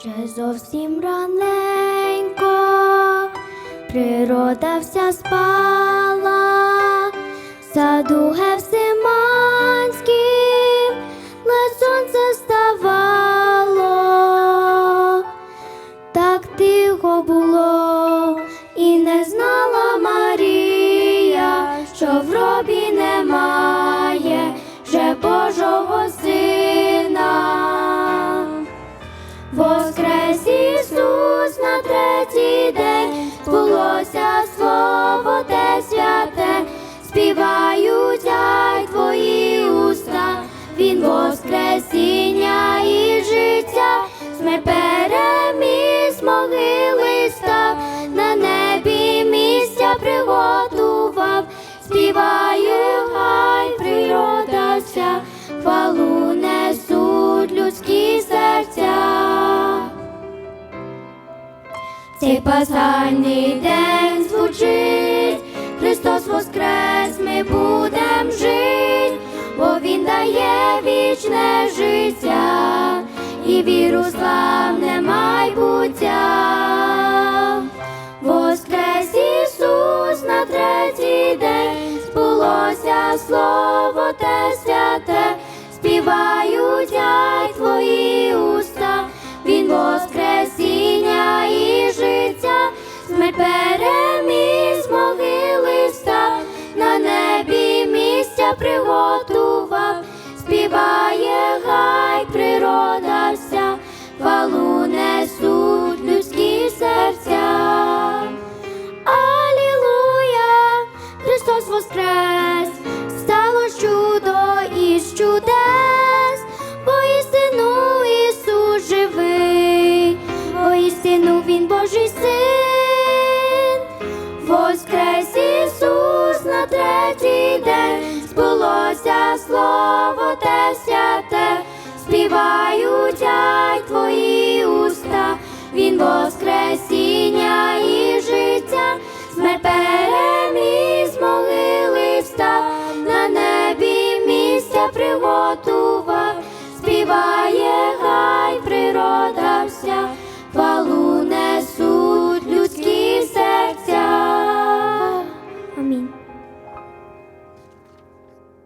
Ще зовсім раненько, природа вся спала, саду Гевсиманським, ледь сонце ставало, так тихо було, і не знала Марія, що в робі немає вже Божого сина. Воскресіння і життя, смерть переміс могили став, на небі місця приготував, співає хай природа вся, хвалу несуть людські серця. Цей пасхальний день звучить, вічне життя і віру славне майбуття. Воскрес Ісус на третій день, збулося слово те святе, співають ай твої хвалу людські серця. Алілуя, Христос воскрес, стало чудо із чудес, бо істину Ісус живий, бо істину Він Божий син, воскрес Ісус на третій день, збулося Воскресіння і життя, смерть переміс могили встав, на небі місця приготував, співає хай природа вся,